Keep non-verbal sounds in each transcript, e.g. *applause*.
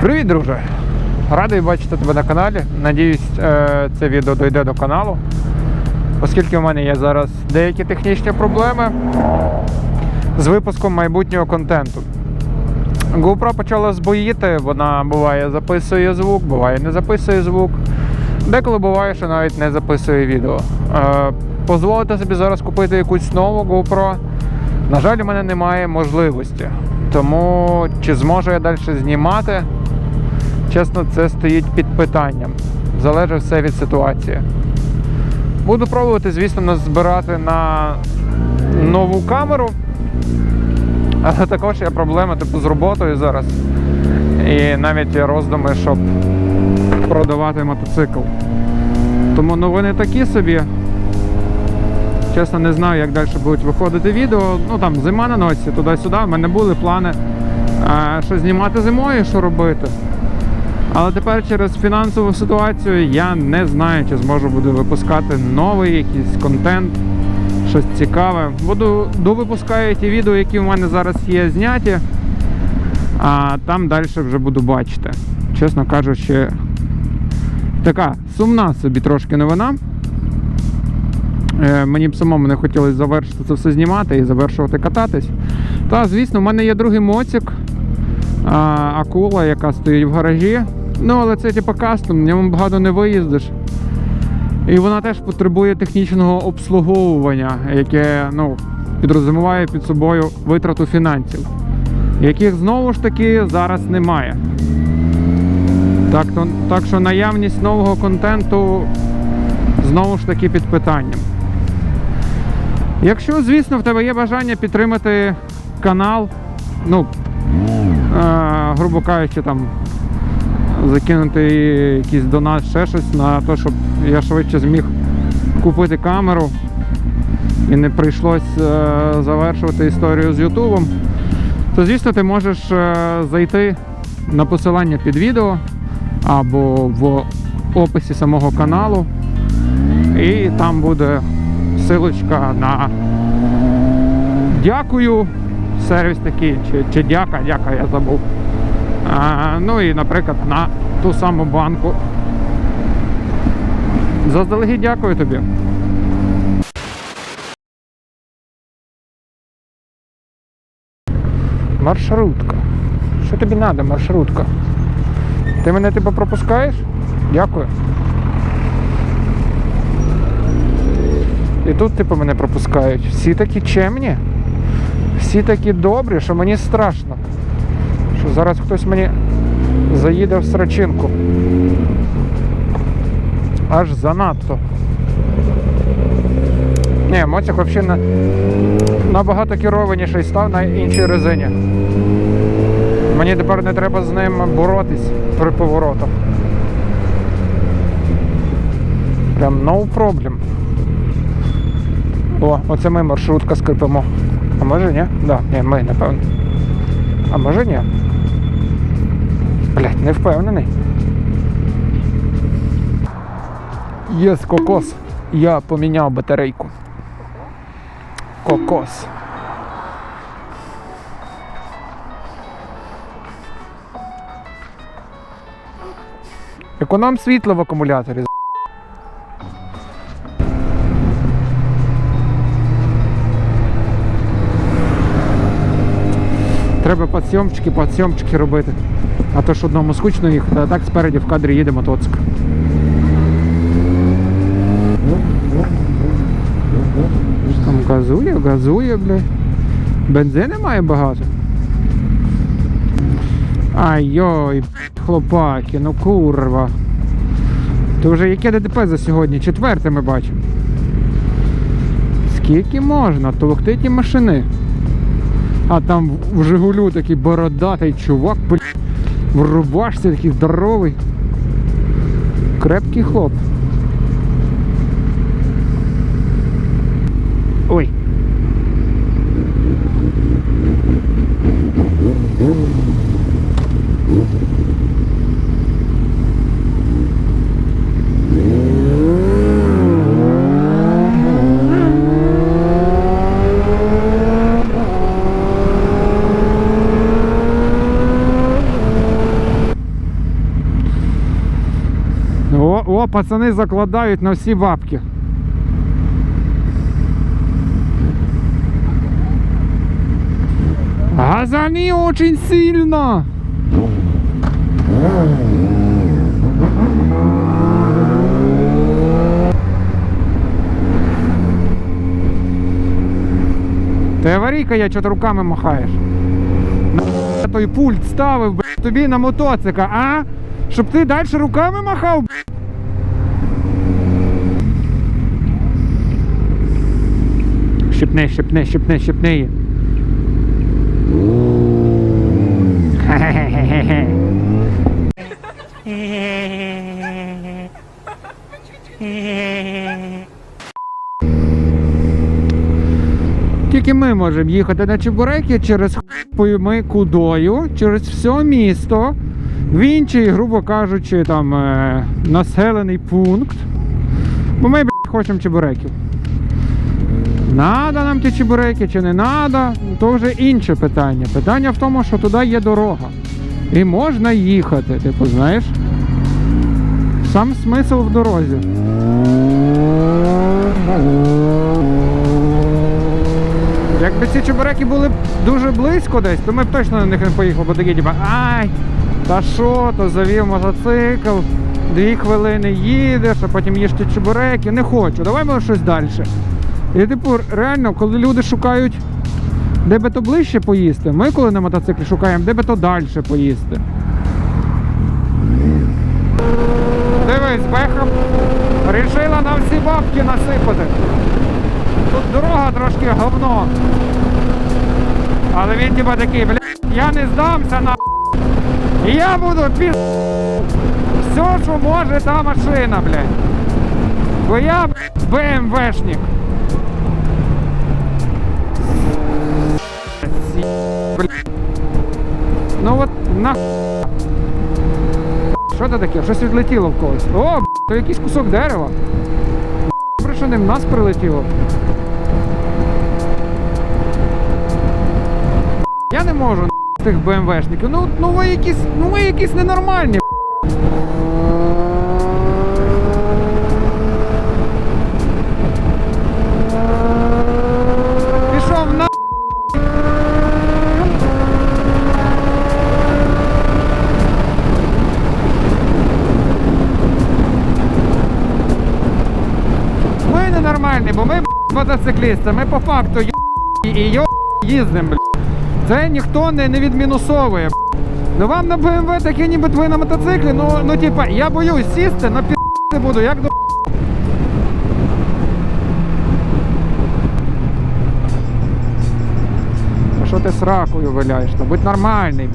Привіт, друже! Радий бачити тебе на каналі. Надіюсь, е, це відео дойде до каналу, оскільки в мене є зараз деякі технічні проблеми з випуском майбутнього контенту. GoPro почала збоїти, вона буває записує звук, буває не записує звук. Деколи буває, що навіть не записує відео. Е, Позволити собі зараз купити якусь нову GoPro. На жаль, у мене немає можливості. Тому чи зможу я далі знімати, чесно, це стоїть під питанням. Залежить все від ситуації. Буду пробувати, звісно, назбирати на нову камеру. Але також є проблема типу, з роботою зараз. І навіть роздуми, щоб продавати мотоцикл. Тому новини такі собі. Чесно, не знаю, як далі будуть виходити відео. Ну там зима на носі, туди-сюди. У мене були плани, е, що знімати зимою, що робити. Але тепер через фінансову ситуацію я не знаю, чи зможу буду випускати новий якийсь контент, щось цікаве. Буду довипускаю ті відео, які в мене зараз є зняті, а там далі вже буду бачити. Чесно кажучи, така сумна собі трошки новина. Е, Мені б самому не хотілося завершити це все знімати і завершувати кататись. Та, звісно, в мене є другий моцик, акула, яка стоїть в гаражі. Ну, але це типу кастом, ньому багато не виїздиш. І вона теж потребує технічного обслуговування, яке ну, підрозуміває під собою витрату фінансів, яких знову ж таки зараз немає. Так, то, так що наявність нового контенту знову ж таки під питанням. Якщо, звісно, в тебе є бажання підтримати канал, ну, е, грубо кажучи, там закинути якийсь донат, ще щось на те, щоб я швидше зміг купити камеру і не прийшлось е, завершувати історію з Ютубом, то звісно ти можеш е, зайти на посилання під відео або в описі самого каналу, і там буде силочка на дякую. Сервіс такий, чи, чи дяка, дяка, я забув. Ну і, наприклад, на ту саму банку. Заздалегідь дякую тобі. Маршрутка. Що тобі треба, маршрутка? Ти мене типу пропускаєш? Дякую. І тут, типу, мене пропускають. Всі такі чемні, всі такі добрі, що мені страшно. Що зараз хтось мені заїде в срачинку. Аж занадто. Ні, Моцик взагалі на... набагато керованіший став на іншій резині. Мені тепер не треба з ним боротись при поворотах. Прям no problem. О, оце ми маршрутка скрипимо. А може ні? Да, ні, ми, напевно. А може ні? Не впевнений. Єс, кокос. Я поміняв батарейку. Кокос. Економ світло в акумуляторі. Треба підсйомчики, підсйомчики робити. А то ж одному скучно їхати, а так спереді в кадрі їде мотоцик. Що Там газує, газує, бля. Бензини має багато. Ай-йой, хлопаки, ну курва. То вже яке ДТП за сьогодні? Четверте ми бачимо. Скільки можна? Толокти ті машини. А там в Жигулю такий бородатий чувак, блін, в рубашці такий здоровий. Крепкий хлоп. Ой. О, пацани закладають на всі бабки. Газани очень сильно. Ти аварійка є, чого ти руками махаєш? Той пульт ставив б, тобі на мотоцикл, а? Щоб ти далі руками махав? б? Щепни, щепни, щепни, щепни її. Тільки ми можемо їхати на Чебуреки через хуй кудою, через все місто, в інший, грубо кажучи, там е, населений пункт. Бо ми блядь, хочемо чебуреків. Надо нам ті чебуреки чи не надо, то вже інше питання. Питання в тому, що туди є дорога. І можна їхати, типу, знаєш. Сам смисл в дорозі. Якби ці чебуреки були дуже близько десь, то ми б точно на них не поїхали, бо такі типа, ай, та що, то завів мотоцикл, дві хвилини їдеш, а потім їш ті чебуреки. Не хочу, давай може щось далі. І типу, реально, коли люди шукають, де би то ближче поїсти, ми коли на мотоциклі шукаємо, де би то далі поїсти. Дивись, Бехам рішила на всі бабки насипати. Тут дорога трошки говно. Але він типа такий, блядь, я не здамся на. Я буду піз... Все, що може та машина, блядь. Бо я блядь, БМВшник. Ну от на. Що це таке? Щось відлетіло в когось. О, то якийсь кусок дерева. Добре, що не в нас прилетіло. Я не можу з тих БМВшників. Ну, ну ви якісь, ну ви якісь ненормальні. Пішов на. Ми ненормальні, бо ми б**, мотоциклісти, ми по факту й і йо їздимо, блядь. Це ніхто не, не відмінусовує. б**. Ну вам на БМВ таке ніби ви на мотоциклі, ну, ну типа, я боюсь сісти, на пі***ти буду, як до А що ти сракою виляєш? Ну будь нормальний, б**.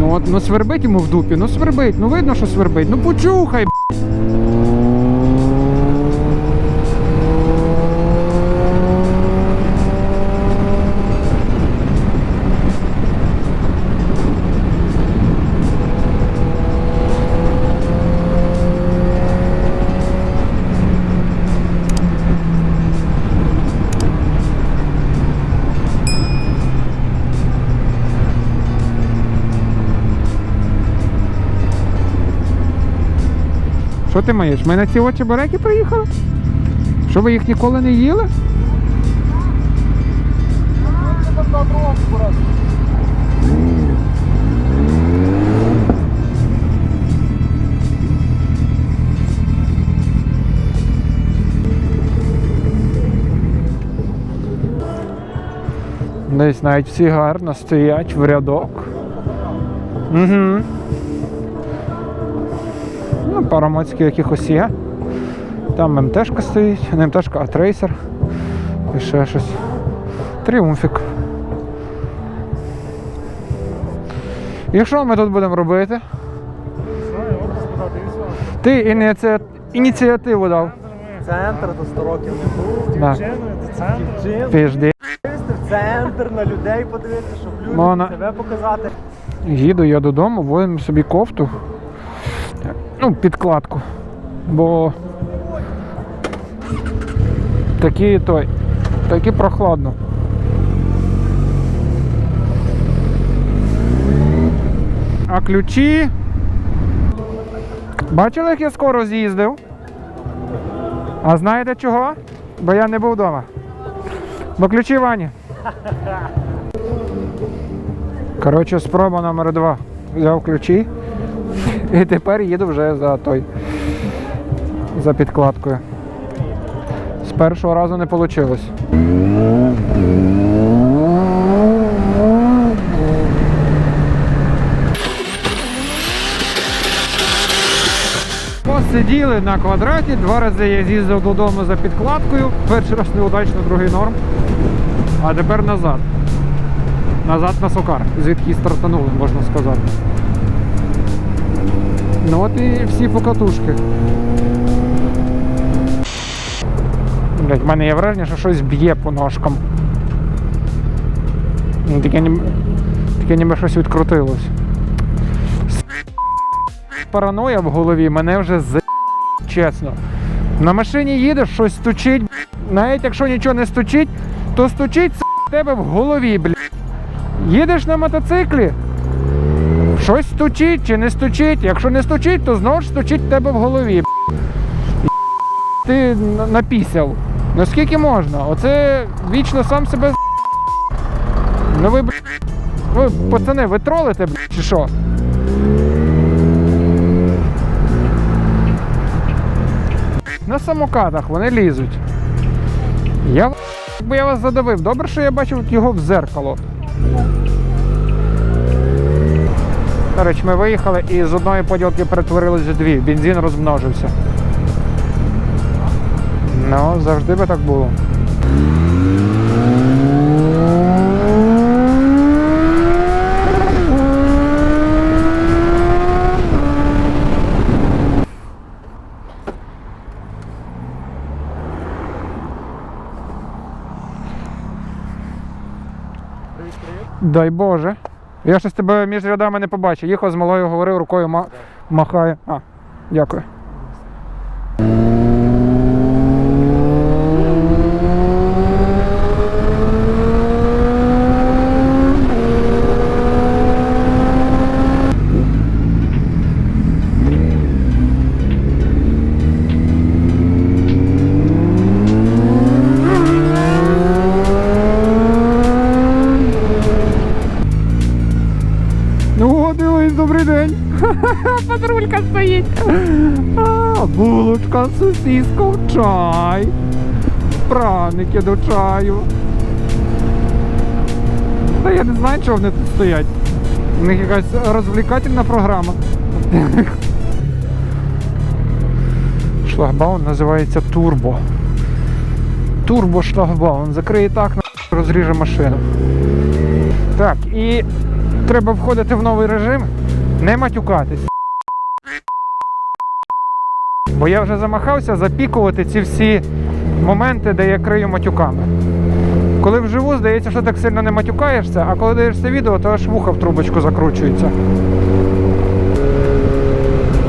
Ну от, ну свербить йому в дупі, ну свербить, ну видно, що свербить. Ну почухай, б**. Ти маєш? Ми на ці очі бареки приїхали? Що ви їх ніколи не їли? Десь навіть всі гарно стоять в рядок. Угу. Ну, пара моцьків якихось є. Там МТшка стоїть, не МТшка, а трейсер. І ще щось. Тріумфік. І що ми тут будемо робити? Ти ініці... ініціативу дав. Центр до 100 років не був. Да. Дівчиною до центру. Піжди. центр на людей подивитися, щоб люди Мона. себе показати. Їду я додому, возьму собі кофту. Ну, підкладку. Бо такі той. Такі прохладно. А ключі Бачили, як я скоро з'їздив? А знаєте чого? Бо я не був вдома. Бо ключі Вані. Коротше, спроба номер два. Взяв ключі. І тепер їду вже за той. За підкладкою. З першого разу не вийшло. Посиділи на квадраті, два рази я з'їздив додому за підкладкою. Перший раз неудачно, другий норм. А тепер назад. Назад на Сокар, звідки стартанули, можна сказати. Ну от і всі покатушки. Блять, в мене є враження, що щось б'є по ножкам. Ну, Таке ніби, таке ніби щось відкрутилось. Параноя в голові мене вже з чесно. На машині їдеш, щось стучить, навіть якщо нічого не стучить, то стучить в тебе в голові, блядь. Їдеш на мотоциклі, щось стучить чи не стучить. Якщо не стучить, то знову ж стучить в тебе в голові. Ти на- напісяв. Ну скільки можна? Оце вічно сам себе. Ну ви, ви, пацани, ви тролите, чи що? На самокатах вони лізуть. Я якби я вас задавив, добре, що я бачив його в зеркало. До ми виїхали і з одної поділки перетворились в дві. Бензин розмножився. Ну, завжди би так було. Дай Боже. Я щось тебе між рядами не побачив. Їхав з малою, говорив, рукою ма- махає. А, дякую. *laughs* Патрулька стоїть. А, булочка, сосиска, чай. Праники до чаю. Та я не знаю, чого вони тут стоять. У них якась розвлекательна програма. *laughs* Шлагбаун називається Турбо. Турбо шлагбаун. Закриє так, на розріже машину. Так, і треба входити в новий режим, не матюкатись. Бо я вже замахався запікувати ці всі моменти, де я крию матюками. Коли вживу, здається, що так сильно не матюкаєшся, а коли дивишся відео, то аж вуха в трубочку закручується.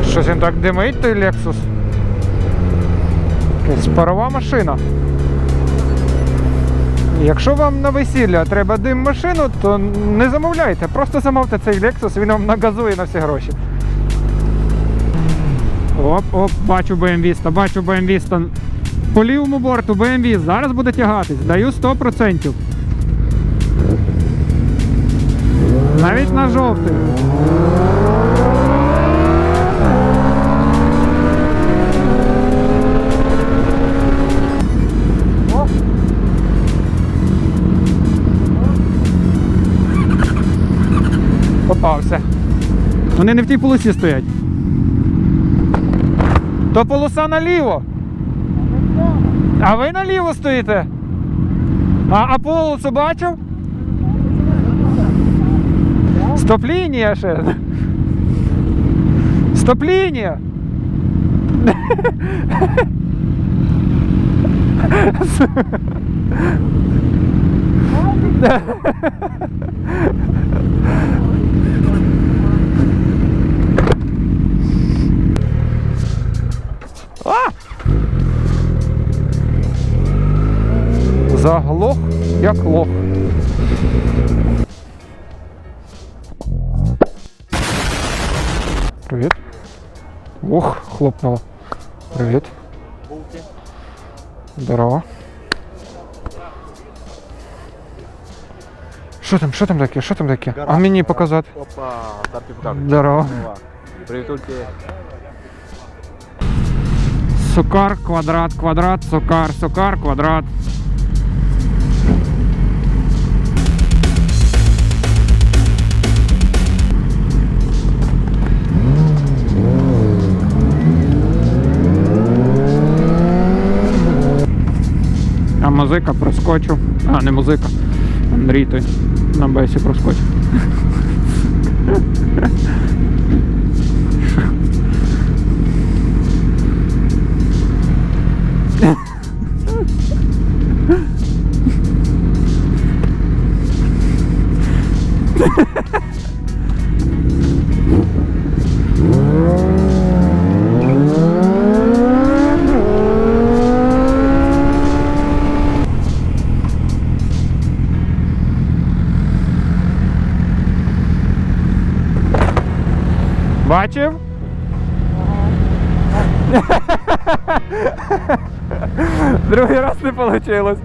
Щось він так димить, той Lexus. Якась парова машина. Якщо вам на весілля треба дим машину, то не замовляйте, просто замовте цей Lexus, він вам нагазує на всі гроші. Оп, оп, бачу BMW, бачу BMW. По лівому борту BMW зараз буде тягатись, даю 100%. Навіть на жовтий. Вони не в тій полосі стоять. То полоса наліво. А ви наліво стоїте? А, а полосу бачив? Стоп-лінія ще. Стоп-лінія. А! Заглох, як лох. Привіт. Ух, хлопнуло. Привіт. Здорово. Що там, що там таке? Що там таке? А мені показати. Опа, сертифікат. Здорово. Привіт, Сукар, квадрат, квадрат, сукар, сукар, квадрат. А музика проскочив. А, не музика. Андрій той на бесі проскочив. Не вийшло.